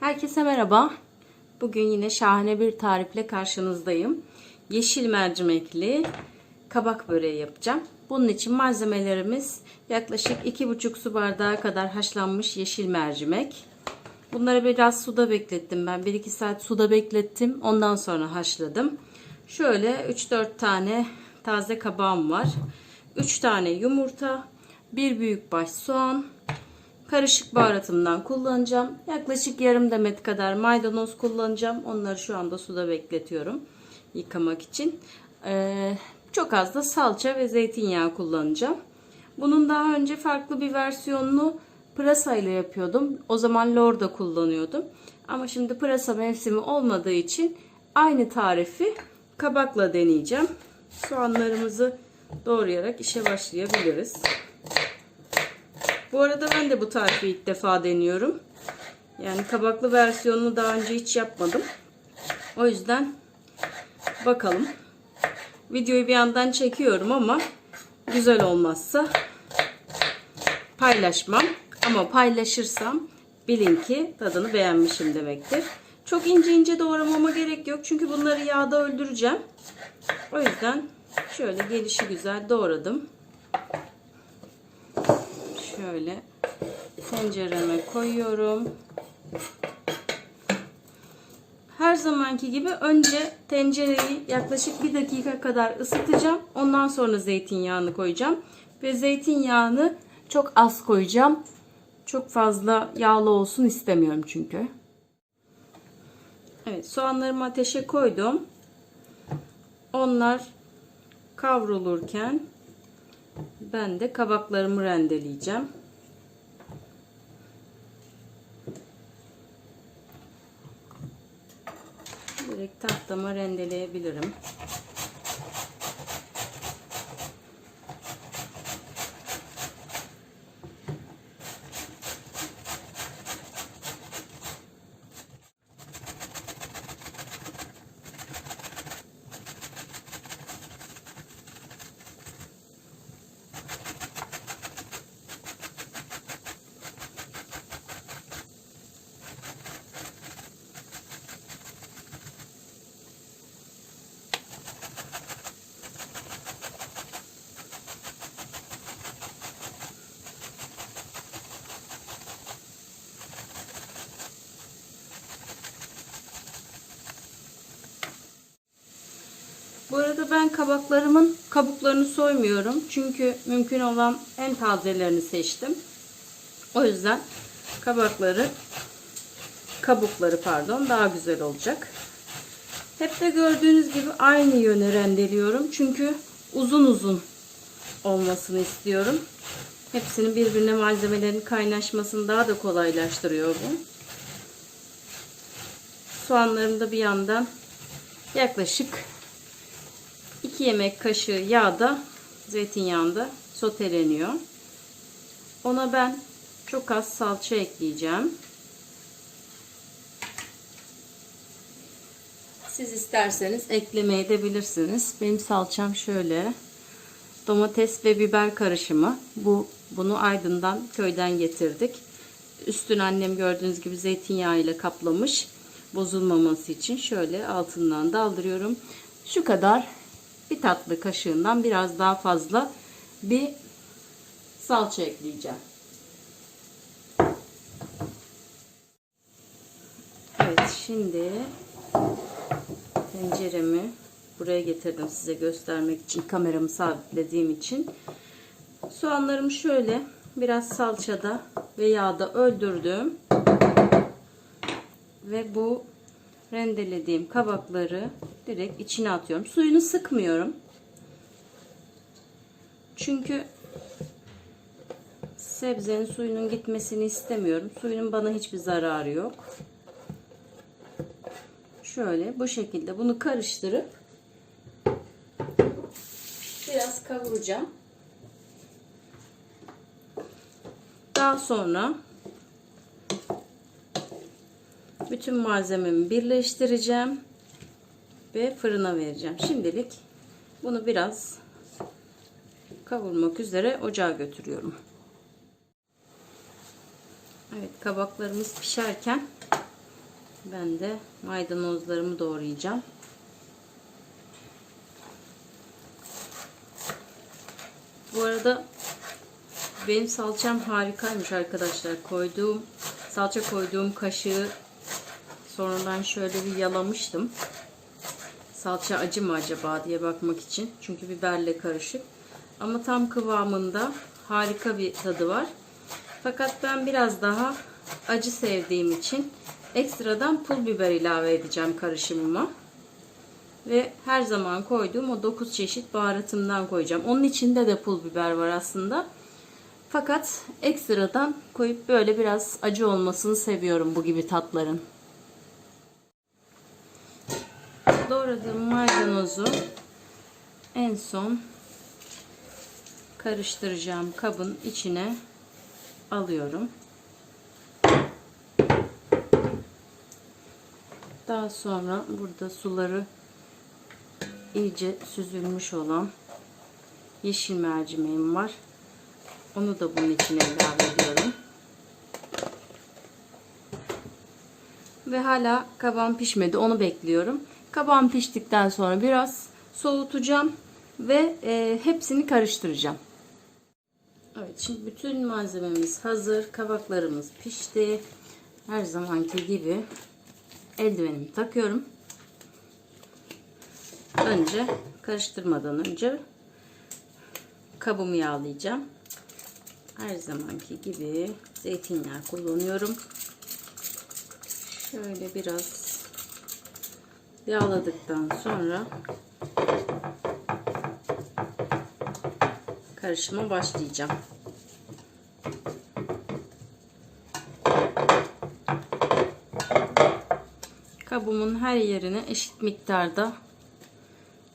Herkese merhaba. Bugün yine şahane bir tarifle karşınızdayım. Yeşil mercimekli kabak böreği yapacağım. Bunun için malzemelerimiz yaklaşık 2,5 su bardağı kadar haşlanmış yeşil mercimek. Bunları biraz suda beklettim ben. 1-2 saat suda beklettim. Ondan sonra haşladım. Şöyle 3-4 tane taze kabağım var. 3 tane yumurta, 1 büyük baş soğan, Karışık baharatımdan kullanacağım. Yaklaşık yarım demet kadar maydanoz kullanacağım. Onları şu anda suda bekletiyorum yıkamak için. Ee, çok az da salça ve zeytinyağı kullanacağım. Bunun daha önce farklı bir versiyonunu pırasa ile yapıyordum. O zaman lorda kullanıyordum. Ama şimdi pırasa mevsimi olmadığı için aynı tarifi kabakla deneyeceğim. Soğanlarımızı doğrayarak işe başlayabiliriz. Bu arada ben de bu tarifi ilk defa deniyorum. Yani kabaklı versiyonunu daha önce hiç yapmadım. O yüzden bakalım. Videoyu bir yandan çekiyorum ama güzel olmazsa paylaşmam. Ama paylaşırsam bilin ki tadını beğenmişim demektir. Çok ince ince doğramama gerek yok. Çünkü bunları yağda öldüreceğim. O yüzden şöyle gelişi güzel doğradım şöyle tencereme koyuyorum. Her zamanki gibi önce tencereyi yaklaşık bir dakika kadar ısıtacağım. Ondan sonra zeytinyağını koyacağım. Ve zeytinyağını çok az koyacağım. Çok fazla yağlı olsun istemiyorum çünkü. Evet soğanlarımı ateşe koydum. Onlar kavrulurken ben de kabaklarımı rendeleyeceğim. Direkt tahtama rendeleyebilirim. Ben kabaklarımın kabuklarını soymuyorum. Çünkü mümkün olan en tazelerini seçtim. O yüzden kabakları kabukları pardon daha güzel olacak. Hep de gördüğünüz gibi aynı yöne rendeliyorum. Çünkü uzun uzun olmasını istiyorum. Hepsinin birbirine malzemelerin kaynaşmasını daha da kolaylaştırıyor bu. Soğanlarım da bir yandan yaklaşık 2 yemek kaşığı yağda zeytinyağında soteleniyor. Ona ben çok az salça ekleyeceğim. Siz isterseniz eklemeye edebilirsiniz. Benim salçam şöyle. Domates ve biber karışımı. Bu bunu Aydın'dan köyden getirdik. Üstünü annem gördüğünüz gibi zeytinyağı ile kaplamış. Bozulmaması için şöyle altından daldırıyorum. Şu kadar bir tatlı kaşığından biraz daha fazla bir salça ekleyeceğim. Evet şimdi tenceremi buraya getirdim size göstermek için kameramı sabitlediğim için. Soğanlarımı şöyle biraz salçada ve yağda öldürdüm. Ve bu rendelediğim kabakları direkt içine atıyorum. Suyunu sıkmıyorum. Çünkü sebzenin suyunun gitmesini istemiyorum. Suyunun bana hiçbir zararı yok. Şöyle bu şekilde bunu karıştırıp biraz kavuracağım. Daha sonra bütün malzememi birleştireceğim ve fırına vereceğim. Şimdilik bunu biraz kavurmak üzere ocağa götürüyorum. Evet kabaklarımız pişerken Ben de maydanozlarımı doğrayacağım. Bu arada benim salçam harikaymış arkadaşlar. Koyduğum salça koyduğum kaşığı sonradan şöyle bir yalamıştım. Salça acı mı acaba diye bakmak için. Çünkü biberle karışık. Ama tam kıvamında harika bir tadı var. Fakat ben biraz daha acı sevdiğim için ekstradan pul biber ilave edeceğim karışımıma. Ve her zaman koyduğum o 9 çeşit baharatımdan koyacağım. Onun içinde de pul biber var aslında. Fakat ekstradan koyup böyle biraz acı olmasını seviyorum bu gibi tatların. Doğradığım maydanozu en son karıştıracağım kabın içine alıyorum. Daha sonra burada suları iyice süzülmüş olan yeşil mercimeğim var. Onu da bunun içine ilave ediyorum. Ve hala kabağım pişmedi. Onu bekliyorum. Kabağım piştikten sonra biraz soğutacağım ve e, hepsini karıştıracağım. Evet şimdi bütün malzememiz hazır. Kabaklarımız pişti. Her zamanki gibi eldivenimi takıyorum. Önce karıştırmadan önce kabımı yağlayacağım. Her zamanki gibi zeytinyağı kullanıyorum. Şöyle biraz yağladıktan sonra karışıma başlayacağım. Kabımın her yerine eşit miktarda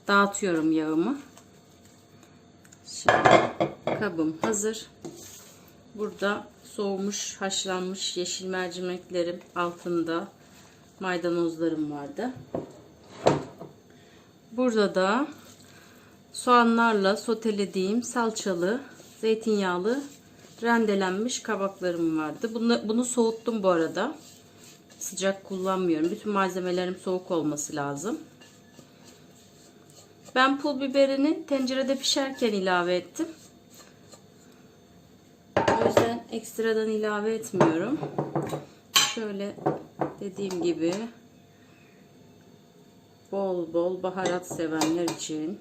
dağıtıyorum yağımı. Şimdi kabım hazır. Burada soğumuş, haşlanmış yeşil mercimeklerim altında maydanozlarım vardı. Burada da soğanlarla sotelediğim salçalı, zeytinyağlı rendelenmiş kabaklarım vardı. Bunu, bunu soğuttum bu arada. Sıcak kullanmıyorum. Bütün malzemelerim soğuk olması lazım. Ben pul biberini tencerede pişerken ilave ettim. O yüzden ekstradan ilave etmiyorum. Şöyle dediğim gibi bol bol baharat sevenler için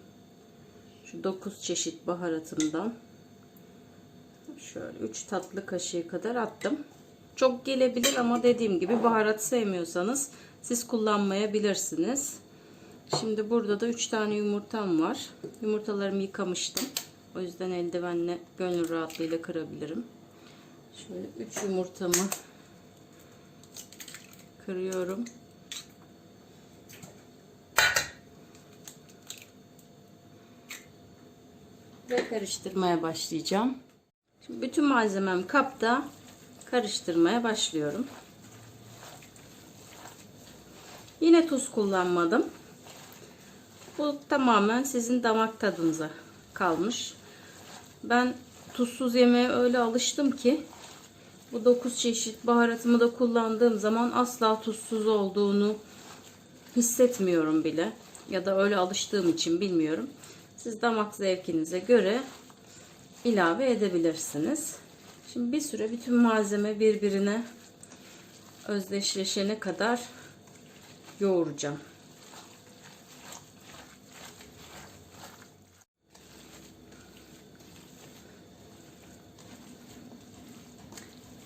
şu 9 çeşit baharatımdan şöyle 3 tatlı kaşığı kadar attım. Çok gelebilir ama dediğim gibi baharat sevmiyorsanız siz kullanmayabilirsiniz. Şimdi burada da 3 tane yumurtam var. Yumurtalarımı yıkamıştım. O yüzden eldivenle gönül rahatlığıyla kırabilirim. Şöyle 3 yumurtamı kırıyorum. Ve karıştırmaya başlayacağım. Şimdi bütün malzemem kapta karıştırmaya başlıyorum. Yine tuz kullanmadım. Bu tamamen sizin damak tadınıza kalmış. Ben tuzsuz yemeğe öyle alıştım ki bu 9 çeşit baharatımı da kullandığım zaman asla tuzsuz olduğunu hissetmiyorum bile. Ya da öyle alıştığım için bilmiyorum. Siz damak zevkinize göre ilave edebilirsiniz. Şimdi bir süre bütün malzeme birbirine özdeşleşene kadar yoğuracağım.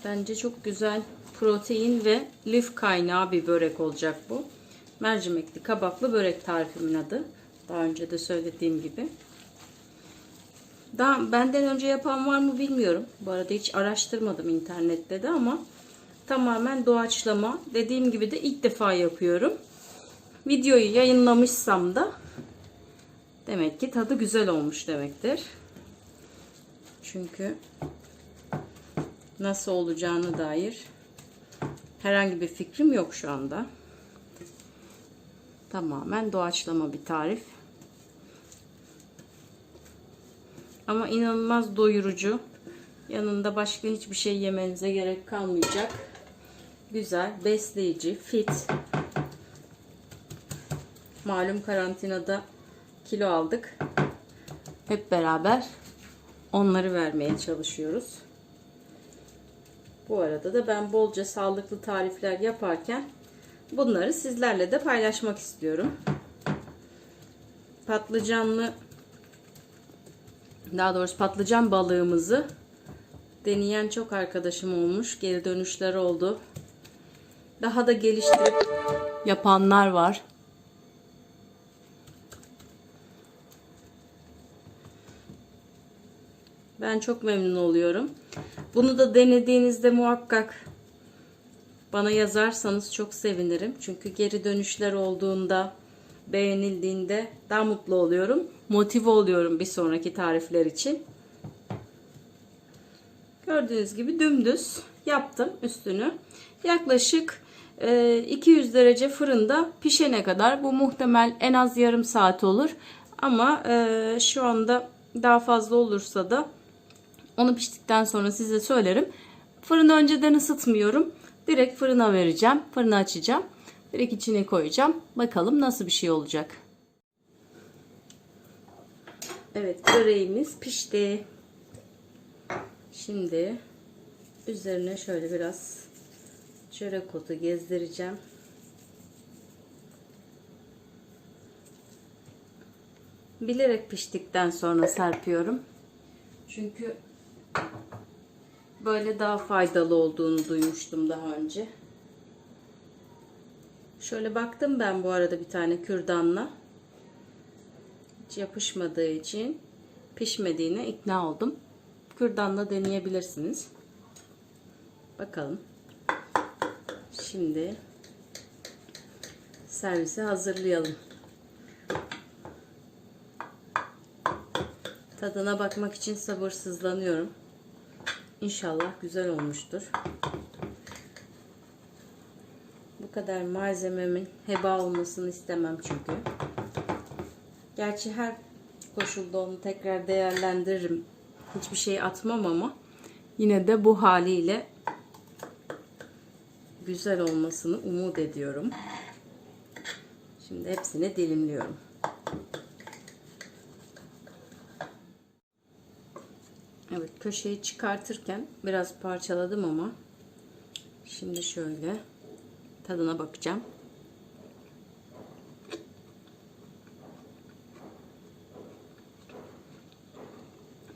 Bence çok güzel protein ve lif kaynağı bir börek olacak bu. Mercimekli kabaklı börek tarifimin adı. Daha önce de söylediğim gibi. Daha benden önce yapan var mı bilmiyorum. Bu arada hiç araştırmadım internette de ama tamamen doğaçlama. Dediğim gibi de ilk defa yapıyorum. Videoyu yayınlamışsam da demek ki tadı güzel olmuş demektir. Çünkü nasıl olacağını dair herhangi bir fikrim yok şu anda. Tamamen doğaçlama bir tarif. Ama inanılmaz doyurucu. Yanında başka hiçbir şey yemenize gerek kalmayacak. güzel, besleyici, fit. Malum karantinada kilo aldık. Hep beraber onları vermeye çalışıyoruz. Bu arada da ben bolca sağlıklı tarifler yaparken bunları sizlerle de paylaşmak istiyorum. Patlıcanlı daha doğrusu patlıcan balığımızı deneyen çok arkadaşım olmuş. Geri dönüşler oldu. Daha da geliştirip yapanlar var. Ben çok memnun oluyorum. Bunu da denediğinizde muhakkak bana yazarsanız çok sevinirim. Çünkü geri dönüşler olduğunda, beğenildiğinde daha mutlu oluyorum. Motive oluyorum bir sonraki tarifler için. Gördüğünüz gibi dümdüz yaptım üstünü. Yaklaşık e, 200 derece fırında pişene kadar bu muhtemel en az yarım saat olur. Ama e, şu anda daha fazla olursa da onu piştikten sonra size söylerim. Fırını önceden ısıtmıyorum. Direkt fırına vereceğim. Fırını açacağım. Direkt içine koyacağım. Bakalım nasıl bir şey olacak. Evet böreğimiz pişti. Şimdi üzerine şöyle biraz çörek otu gezdireceğim. Bilerek piştikten sonra serpiyorum. Çünkü böyle daha faydalı olduğunu duymuştum daha önce. Şöyle baktım ben bu arada bir tane kürdanla. Yapışmadığı için pişmediğine ikna oldum. Kürdanla deneyebilirsiniz. Bakalım. Şimdi servise hazırlayalım. Tadına bakmak için sabırsızlanıyorum. İnşallah güzel olmuştur. Bu kadar malzememin heba olmasını istemem çünkü. Gerçi her koşulda onu tekrar değerlendiririm. Hiçbir şey atmam ama yine de bu haliyle güzel olmasını umut ediyorum. Şimdi hepsini dilimliyorum. Evet köşeyi çıkartırken biraz parçaladım ama şimdi şöyle tadına bakacağım.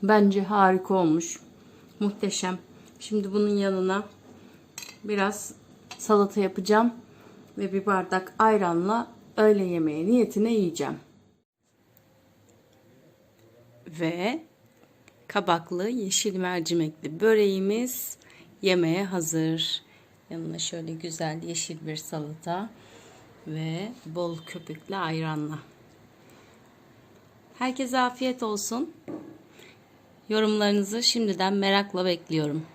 Bence harika olmuş. Muhteşem. Şimdi bunun yanına biraz salata yapacağım ve bir bardak ayranla öğle yemeği niyetine yiyeceğim. Ve kabaklı yeşil mercimekli böreğimiz yemeğe hazır. Yanına şöyle güzel yeşil bir salata ve bol köpüklü ayranla. Herkese afiyet olsun. Yorumlarınızı şimdiden merakla bekliyorum.